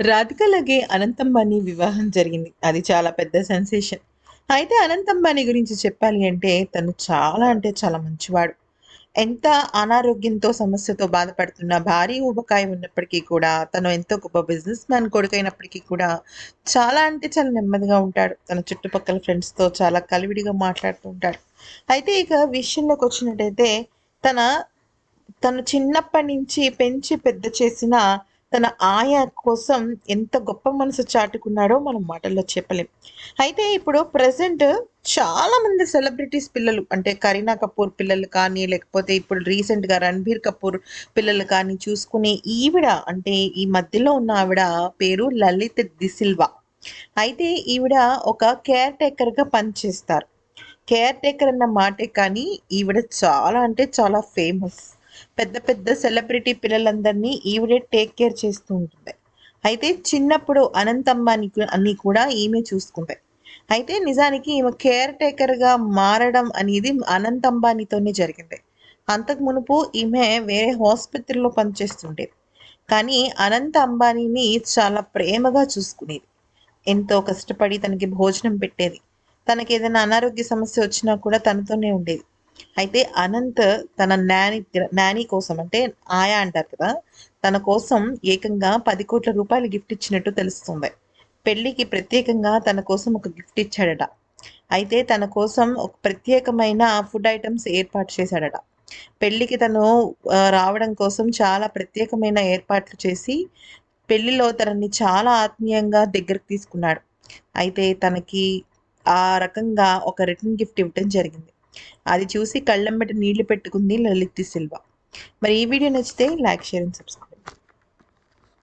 రాధికలగే అనంతంబాని వివాహం జరిగింది. అది చాలా పెద్ద సెన్సేషన్. అయితే అనంతంబాని గురించి చెప్పాలి అంటే తను చాలా అంటే చాలా మంచివాడు. ఎంత అనారోగ్యంతో సమస్యతో బాధపడుతున్న భారీ ఊబకాయం ఉన్నప్పటికీ కూడా తను ఎంతో గొప్ప బిజినెస్ మ్యాన్ కొడుకైనప్పటికీ కూడా చాలా అంటే చాలా నెమ్మదిగా ఉంటాడు. తన చుట్టుపక్కల ఫ్రెండ్స్తో చాలా కలివిడిగా మాట్లాడుతూ ఉంటాడు. అయితే ఇక విషయంలోకి వచ్చినట్టయితే తన తను చిన్నప్పటి నుంచి పెంచి పెద్ద చేసిన తన ఆయా కోసం ఎంత గొప్ప మనసు చాటుకున్నాడో మనం మాటల్లో చెప్పలేం. అయితే ఇప్పుడు ప్రజెంట్ చాలా మంది సెలబ్రిటీస్ పిల్లలు అంటే కరీనా కపూర్ పిల్లలు కానీ లేకపోతే ఇప్పుడు రీసెంట్గా రణబీర్ కపూర్ పిల్లలు కానీ చూసుకునే ఈవిడ అంటే ఈ మధ్యలో ఉన్న ఆవిడ పేరు లలిత్ దిసిల్వా అయితే ఈవిడ ఒక కేర్ టేకర్గా పనిచేస్తారు. కేర్ టేకర్ అన్న మాటే కానీ ఈవిడ చాలా అంటే చాలా ఫేమస్. పెద్ద పెద్ద సెలబ్రిటీ పిల్లలందరినీ ఈవిడే టేక్ కేర్ చేస్తూ ఉంటుంది. అయితే చిన్నప్పుడు అనంతమ్మ అంబానీ అన్ని కూడా ఈమె చూసుకుంటాయి. అయితే నిజానికి ఈమె కేర్ టేకర్గా మారడం అనేది అనంత్ అంబానీతోనే జరిగింది. అంతకు మునుపు ఈమె వేరే హాస్పిటల్లో పనిచేస్తుండేది కానీ అనంత అంబానీని చాలా ప్రేమగా చూసుకునేది. ఎంతో కష్టపడి తనకి భోజనం పెట్టేది. తనకి ఏదైనా అనారోగ్య సమస్య వచ్చినా కూడా తనతోనే ఉండేది. అయితే అనంత్ తన నాని నాని కోసం అంటే ఆయా అంటారు కదా తన కోసం ఏకంగా పది కోట్ల రూపాయలు గిఫ్ట్ ఇచ్చినట్టు తెలుస్తుంది. పెళ్ళికి ప్రత్యేకంగా తన కోసం ఒక గిఫ్ట్ ఇచ్చాడట. అయితే తన కోసం ఒక ప్రత్యేకమైన ఫుడ్ ఐటమ్స్ ఏర్పాటు చేశాడట. పెళ్ళికి తను రావడం కోసం చాలా ప్రత్యేకమైన ఏర్పాట్లు చేసి పెళ్ళిలో తనని చాలా ఆత్మీయంగా దగ్గరకు తీసుకున్నాడు. అయితే తనకి ఆ రకంగా ఒక రిటర్న్ గిఫ్ట్ ఇవ్వడం జరిగింది. అది చూసి కళ్ళెంబటి నీళ్ళు పెట్టుకుంది లలిత్ సిల్వా. మరి ఈ వీడియో నచ్చితే లైక్ షేర్ అండ్ సబ్స్క్రైబ్.